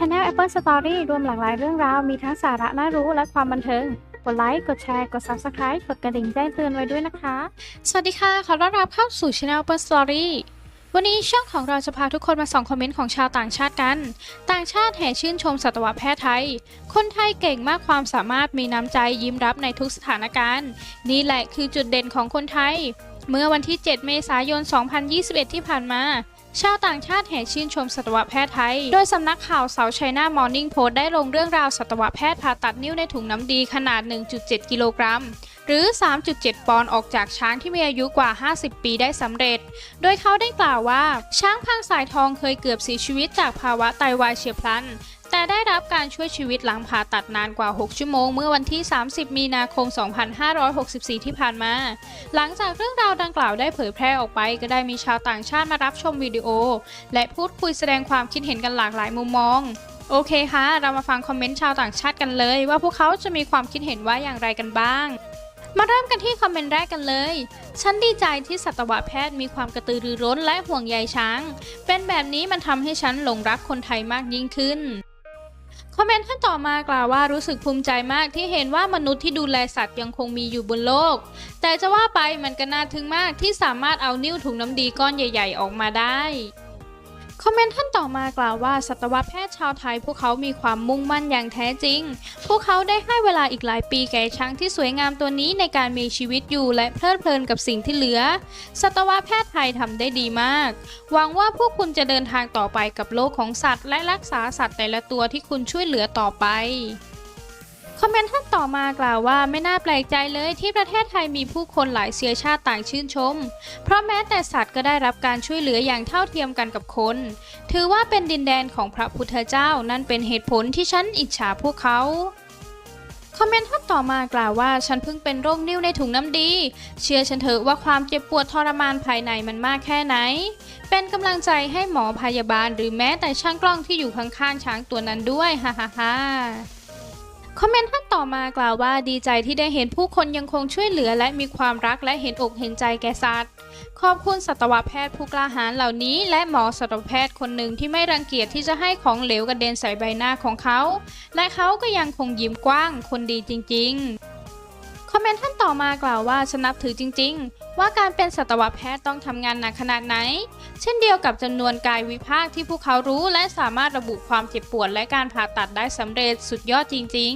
Channel Apple Story รวมหลากหลายเรื่องราว มีทั้งสาระน่ารู้และความบันเทิง กดไลค์ กดแชร์ กด Subscribe กดกระดิ่งแจ้งเตือนไว้ด้วยนะคะ สวัสดีค่ะ ขอต้อนรับเข้าสู่ Channel Open Story วันนี้ช่องของเราจะพาทุกคนมาส่องคอมเมนต์ของชาวต่างชาติกัน ต่างชาติแห่ชื่นชมสัตวแพทย์ไทย คนไทยเก่งมากความสามารถมีน้ำใจยิ้มรับในทุกสถานการณ์ นี่แหละคือจุดเด่นของคนไทย เมื่อวันที่ 7 เมษายน 2021 ที่ผ่านมา ชาวต่างชาติแห่ชื่นชมสัตวแพทย์ไทย โดยสำนักข่าวเสาไชน่ามอร์นิ่งโพสได้ลงเรื่องราวสัตวแพทย์ผ่าตัดนิ้วในถุงน้ำดีขนาด 1.7 กิโลกรัม หรือ 3.7 ปอนด์ออกจากช้างที่มีอายุกว่า 50 ปีได้สำเร็จ โดยเขาได้กล่าวว่า ช้างพังสายทองเคยเกือบเสียชีวิตจากภาวะไตวายเฉียบพลัน แต่ได้รับการช่วยชีวิตหลังผ่าตัดนานกว่า 6 ชั่วโมง เมื่อวันที่ 30 มีนาคม 2564 ที่ผ่านมา หลังจากเรื่องราวดังกล่าวได้เผยแพร่ออกไป ก็ได้มีชาวต่างชาติมารับชมวิดีโอ และพูดคุยแสดงความคิดเห็นกันหลากหลายมุมมอง โอเคค่ะ เรามาฟังคอมเมนต์ชาวต่างชาติกันเลย ว่าพวกเขาจะมีความคิดเห็นว่าอย่างไรกันบ้างมาเริ่มกันที่คอมเมนต์แรกกันเลย ฉันดีใจที่สัตวแพทย์มีความกระตือรือร้นและห่วงใยช้าง เป็นแบบนี้มันทำให้ฉันหลงรักคนไทยมากยิ่งขึ้น คอมเมนต์ท่านต่อมากล่าวว่ารู้สึกภูมิใจมากที่เห็นว่ามนุษย์ที่ดูแลสัตว์ยังคงมีอยู่บนโลก แต่จะว่าไปมันก็น่าทึ่งมากที่สามารถเอานิ้วถุงน้ำดีก้อนใหญ่ ๆ ออกมาได้ คอมเมนต์ท่านต่อมากล่าวว่าสัตวแพทย์ชาวไทย พวกเขามีความมุ่งมั่นอย่างแท้จริง พวกเขาได้ให้เวลาอีกหลายปีแก่ช้างที่สวยงามตัวนี้ในการมีชีวิตอยู่และเพลิดเพลินกับสิ่งที่เหลือ สัตวแพทย์ไทยทำได้ดีมาก หวังว่าพวกคุณจะเดินทางต่อไปกับโลกของสัตว์ และรักษาสัตว์แต่ละตัวที่คุณช่วยเหลือต่อไป คอมเมนต์ท่านต่อมากล่าวว่าไม่น่าแปลกใจเลยที่ประเทศไทยมีผู้คนหลายเชื้อชาติต่างชื่นชม เพราะแม้แต่สัตว์ก็ได้รับการช่วยเหลืออย่างเท่าเทียมกันกับคน ถือว่าเป็นดินแดนของพระพุทธเจ้านั่นเป็นเหตุผลที่ฉันอิจฉาพวกเขาคอมเมนต์ท่านต่อมากล่าวว่าฉันเพิ่งเป็นโรคนิ่วในถุงน้ำดี เชื่อฉันเถอะว่าความเจ็บปวดทรมานภายในมันมากแค่ไหน เป็นกำลังใจให้หมอพยาบาลหรือแม้แต่ช่างกล้องที่อยู่ข้างๆช้างตัวนั้นด้วยฮ่าฮ่าฮ่า คอมเมนต์ท่านต่อมากล่าวว่าดีใจที่ได้เห็นผู้คนยังคงช่วยเหลือและมีความรักและเห็นอกเห็นใจแก่สัตว์ ขอบคุณสัตวแพทย์ผู้กล้าหาญเหล่านี้ และหมอสัตวแพทย์คนหนึ่งที่ไม่รังเกียจที่จะให้ของเหลวกระเด็นใส่ใบหน้าของเขา และเขาก็ยังคงยิ้มกว้างคนดีจริง ๆ อมเมนต์ท่านต่อมากล่าวว่าฉันนับถือจริง ๆ ว่าการเป็นสัตวแพทย์ต้องทำงานหนักขนาดไหน เช่นเดียวกับจำนวนกายวิภาคที่พวกเขารู้และสามารถระบุความเจ็บปวดและการผ่าตัดได้สำเร็จสุดยอดจริง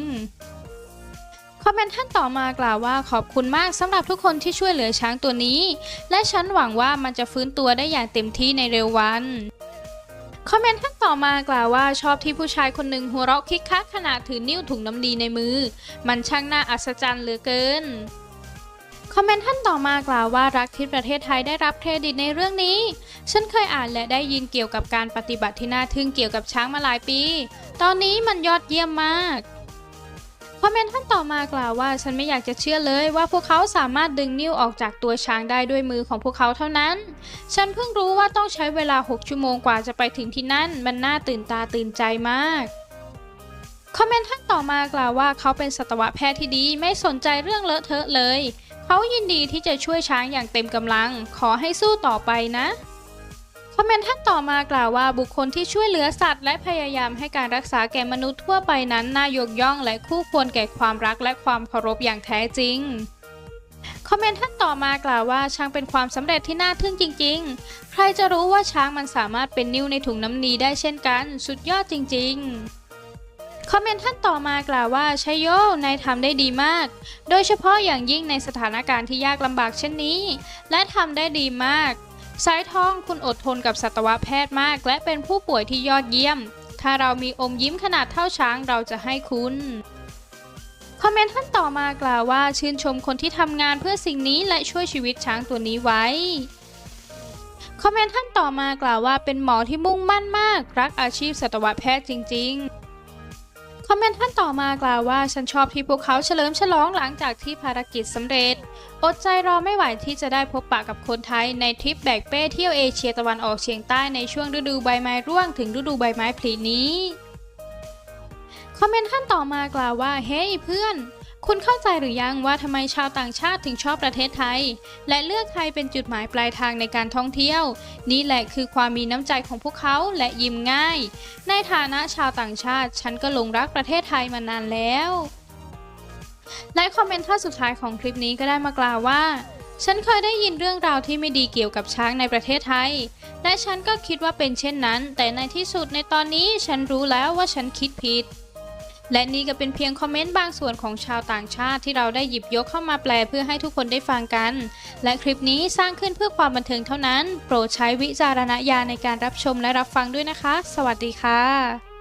ๆ คอมเมนต์ท่านต่อมากล่าวว่าขอบคุณมากสำหรับทุกคนที่ช่วยเหลือช้างตัวนี้ และฉันหวังว่ามันจะฟื้นตัวได้อย่างเต็มที่ในเร็ววัน คอมเมนต์ท่านต่อมากล่าวว่าชอบที่ผู้ชายคนหนึ่งหัวเราะคิกคักขณะถือนิ้วถุงน้ำดีในมือ มันช่างน่าอัศจรรย์เหลือเกิน คอมเมนต์ท่านต่อมากล่าวว่ารักที่ประเทศไทยได้รับเครดิตในเรื่องนี้ ฉันเคยอ่านและได้ยินเกี่ยวกับการปฏิบัติที่น่าทึ่งเกี่ยวกับช้างมาหลายปี ตอนนี้มันยอดเยี่ยมมาก คอมเมนต์ท่านต่อมากล่าวว่าฉันไม่อยากจะเชื่อเลยว่าพวกเขาสามารถดึงนิ้วออกจากตัวช้างได้ด้วยมือของพวกเขาเท่านั้น ฉันเพิ่งรู้ว่าต้องใช้เวลา 6 ชั่วโมงกว่าจะไปถึงที่นั่น มันน่าตื่นตาตื่นใจมากคอมเมนต์ท่านต่อมากล่าวว่าเขาเป็นสัตวแพทย์ที่ดีไม่สนใจเรื่องเลอะเทอะเลย เขายินดีที่จะช่วยช้างอย่างเต็มกำลัง ขอให้สู้ต่อไปนะ คอมเมนต์ท่านต่อมากล่าวว่าบุคคลที่ช่วยเหลือสัตว์ และพยายามให้การรักษาแก่มนุษย์ทั่วไปนั้นน่ายกย่องและคู่ควรแก่ความรักและความเคารพอย่างแท้จริงคอมเมนต์ท่านต่อมากล่าวว่าช้างเป็นความสำเร็จที่น่าทึ่งจริง ๆ ใครจะรู้ว่าช้างมันสามารถเป็นนิ้วในถุงน้ำนีได้เช่นกัน สุดยอดจริง ๆ คอมเมนต์ท่านต่อมากล่าวว่าชัยโยนายทำได้ดีมาก โดยเฉพาะอย่างยิ่งในสถานการณ์ที่ยากลำบากเช่นนี้ และทำได้ดีมาก สายทองคุณอดทนกับสัตวแพทย์มาก และเป็นผู้ป่วยที่ยอดเยี่ยม ถ้าเรามีอมยิ้มขนาดเท่าช้างเราจะให้คุณคอมเมนต์ท่านต่อมากล่าวว่าชื่นชมคนที่ทำงานเพื่อสิ่งนี้และช่วยชีวิตช้างตัวนี้ไว้คอมเมนต์ท่านต่อมากล่าวว่าเป็นหมอที่มุ่งมั่นมาก รักอาชีพสัตวแพทย์จริง ๆ คอมเมนต์ท่านต่อมากล่าวว่าฉันชอบที่พวกเขาเฉลิมฉลองหลังจากที่ภารกิจสำเร็จ อดใจรอไม่ไหวที่จะได้พบปะกับคนไทยในทริปแบกเป้เที่ยวเอเชียตะวันออกเฉียงใต้ในช่วงฤดูใบไม้ร่วงถึงฤดูใบไม้ผลินี้ คอมเมนต์ท่านต่อมากล่าวว่า เฮ้ยเพื่อน คุณเข้าใจหรือยังว่าทำไมชาวต่างชาติถึงชอบประเทศไทย และเลือกไทยเป็นจุดหมายปลายทางในการท่องเที่ยว นี่แหละคือความมีน้ำใจของพวกเขาและยิ้มง่าย ในฐานะชาวต่างชาติ ฉันก็หลงรักประเทศไทยมานานแล้วและคอมเมนต์ท่าสุดท้ายของคลิปนี้ก็ได้มากล่าวว่า ฉันเคยได้ยินเรื่องราวที่ไม่ดีเกี่ยวกับช้างในประเทศไทย และฉันก็คิดว่าเป็นเช่นนั้น แต่ในที่สุดในตอนนี้ฉันรู้แล้วว่าฉันคิดผิด และนี่ก็เป็นเพียงคอมเมนต์บางส่วนของชาวต่างชาติที่เราได้หยิบยกเข้ามาแปลเพื่อให้ทุกคนได้ฟังกัน และคลิปนี้สร้างขึ้นเพื่อความบันเทิงเท่านั้น โปรดใช้วิจารณญาณในการรับชมและรับฟังด้วยนะคะ สวัสดีค่ะ